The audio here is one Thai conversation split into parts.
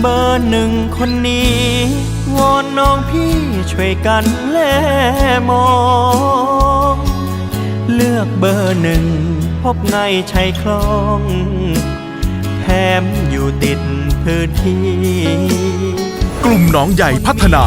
เบอร์หนึ่งคนนี้ วอนน้องพี่ช่วยกันแลมอง เลือกเบอร์หนึ่งพบไงชายคลองแถมอยู่ติดพื้นที่ กลุ่มหนองใหญ่พัฒนา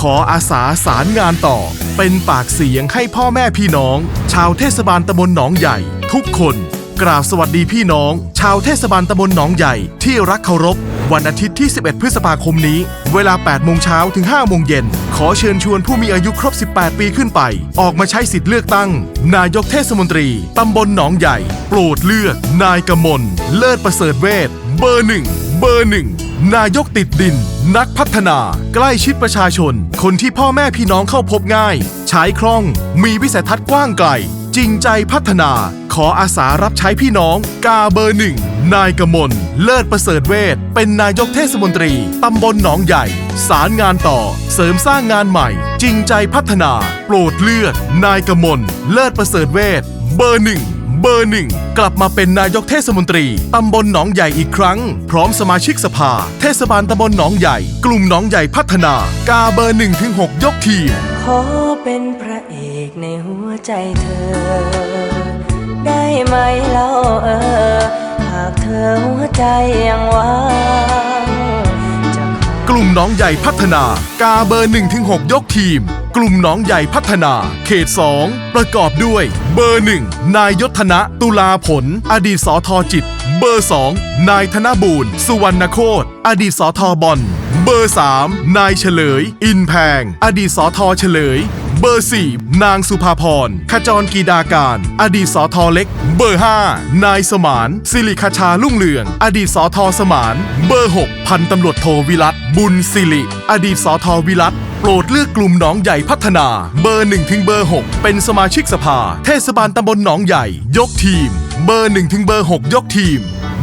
ขออาสาสารงานต่อ เป็นปากเสียงให้พ่อแม่พี่น้อง ชาวเทศบาลตำบลหนองใหญ่ ทุกคน กราบสวัสดีพี่น้อง ชาวเทศบาลตำบลหนองใหญ่ที่รักเคารพ วันอาทิตย์ที่ 11 พฤษภาคมนี้ เวลา 8 โมงเช้าถึง 5 โมงเย็น ขอเชิญชวนผู้มีอายุครบ 18 ปีขึ้นไป ออกมาใช้สิทธิ์เลือกตั้ง นายกเทศมนตรีตำบลหนองใหญ่ โปรดเลือก นายกมล เลิศประเสริฐเวทเบอร์หนึ่งเบอร์หนึ่งนายกติดดิน นักพัฒนา ใกล้ชิดประชาชน คนที่พ่อแม่พี่น้องเข้าพบง่าย ใช้คล่อง มีวิสัยทัศน์กว้างไกล จริงใจพัฒนา ขออาสารับใช้พี่น้อง กาเบอร์หนึ่ง นายกมล เลิศประเสริฐเวทเป็นนายกเทศมนตรี ตำบลหนองใหญ่ สารงานต่อ เสริมสร้างงานใหม่ จริงใจพัฒนา โปรดเลือก นายกมล เลิศประเสริฐเวทเบอร์หนึ่งเบอร์หนึ่งกลับมาเป็นนายกเทศมนตรี ตำบลหนองใหญ่อีกครั้ง พร้อมสมาชิกสภา เทศบาลตำบลหนองใหญ่ กลุ่มหนองใหญ่พัฒนา กาเบอร์หนึ่งถึงหกยกทีม ขอเป็นพระเอกในหัวใจเธอ ได้ไหมเล่าเออ หากเธอหัวใจยังว่างกลุ่มน้องใหญ่พัฒนากาเบอร์1-6ยกทีม กลุ่มหนองใหญ่พัฒนา เขต 2 ประกอบด้วย เบอร์1นายยศธนะตุลาผล อดีตสอทอจิต เบอร์ 2 นายธนบูรณ์สุวรรณโคตรอดีตสอทอบอลเบอร์ 3 นายเฉลย อินแพง อดีตสอทอเฉลย เบอร์ 4 นางสุภาพรขจรกีดาการ อดีตสอทอเล็ก เบอร์ 5 นายสมานสิริคชาลุ่งเรือง อดีตสอทอสมาน เบอร์ 6 พันตำรวจโทวิรัตบุญสิริ อดีตสอทอวิรัต โปรดเลือกกลุ่มหนองใหญ่พัฒนา เบอร์1ถึงเบอร์ 6 เป็นสมาชิกสภา เทศบาลตำบลหนองใหญ่ ยกทีม เบอร์1ถึงเบอร์ 6 ยกทีม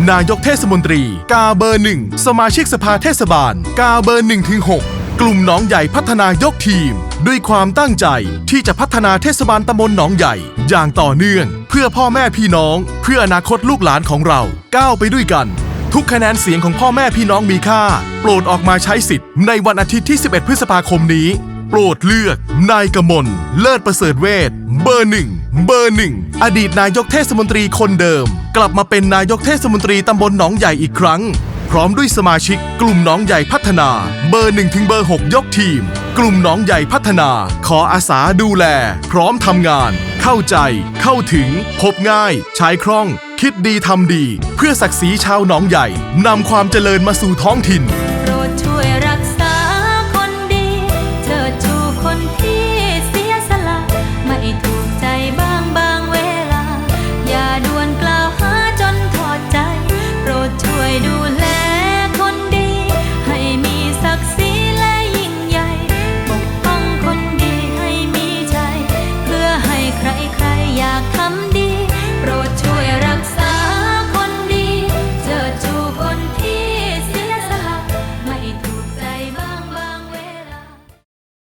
นายกเทศมนตรี กาเบอร์1สมาชิกสภาเทศบาล กาเบอร์1ถึง6กลุ่มหนองใหญ่พัฒนายกทีม ด้วยความตั้งใจที่จะพัฒนาเทศบาลตำบลหนองใหญ่ อย่างต่อเนื่อง เพื่อพ่อแม่พี่น้อง เพื่ออนาคตลูกหลานของเรา ก้าวไปด้วยกัน ทุกคะแนนเสียงของพ่อแม่พี่น้องมีค่า โปรดออกมาใช้สิทธิ์ในวันอาทิตย์ที่ 11 พฤษภาคมนี้ โปรดเลือก นายกมล เลิศประเสริฐเวทเบอร์หนึ่งเบอร์หนึ่งอดีตนายกเทศมนตรีคนเดิม กลับมาเป็นนายกเทศมนตรีตำบลหนองใหญ่อีกครั้ง พร้อมด้วยสมาชิก กลุ่มหน้องใหญ่พัฒนา เบอร์1ถึงเบอร์ 6 ยกทีม กลุ่มหน้องใหญ่พัฒนา ขออาสาดูแล พร้อมทำงาน เข้าใจ เข้าถึง พบง่าย ใช้คล่อง คิดดีทำดี เพื่อศักดิ์ศรีชาวหนองใหญ่นำความเจริญมาสู่ท้องถิ่น โปรดช่วยรั